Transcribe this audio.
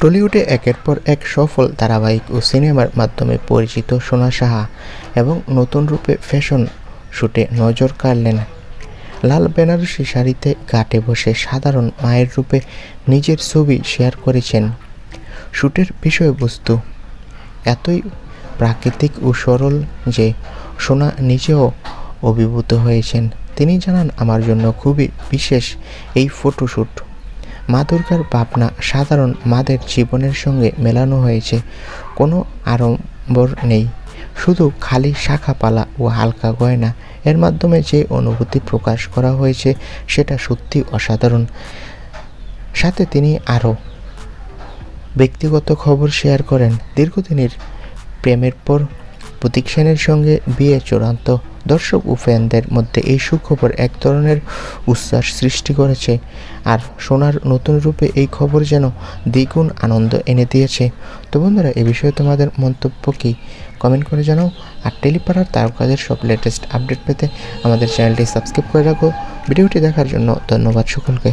টলিউডে একের পর এক সফল ধারাবাহিক ও সিনেমার মাধ্যমে পরিচিত সোনা সাহা এবং নতুন রূপে ফ্যাশন শুটে নজর কাড়লেন। লাল বেনারসি শাড়িতে ঘাটে বসে সাধারণ মায়ের রূপে নিজের ছবি শেয়ার করেছেন। শ্যুটের বিষয়বস্তু এতই প্রাকৃতিক ও সরল যে সোনা নিজেও অভিভূত হয়েছেন। তিনি জানান, আমার জন্য খুবই বিশেষ এই ফটোশ্যুট মা দুর্গার ভাবনা সাধারণ মাদের জীবনের সঙ্গে মেলানো হয়েছে। কোনো আড়ম্বর নেই। শুধু খালি শাখাপালা ও হালকা গয়না। এর মাধ্যমে যে অনুভূতি প্রকাশ করা হয়েছে, সেটা সত্যি অসাধারণ। সাথে তিনি আরও ব্যক্তিগত খবর শেয়ার করেন। দীর্ঘদিনের প্রেমের পর প্রতীক সেনের সঙ্গে বিয়ে চূড়ান্ত দর্শক ও ফ্যানদের মধ্যে এই সুখবর এক ধরনের উচ্ছ্বাস সৃষ্টি করেছে। আর সোনার নতুন রূপে এই খবর যেন দ্বিগুণ আনন্দ এনে দিয়েছে। তো বন্ধুরা, এ বিষয়ে তোমাদের মন্তব্য কী? কমেন্ট করে জানাও। আর টেলিপাড়ার তারকাদের সব লেটেস্ট আপডেট পেতে আমাদের চ্যানেলটি সাবস্ক্রাইব করে রাখো। ভিডিওটি দেখার জন্য ধন্যবাদ সকলকে।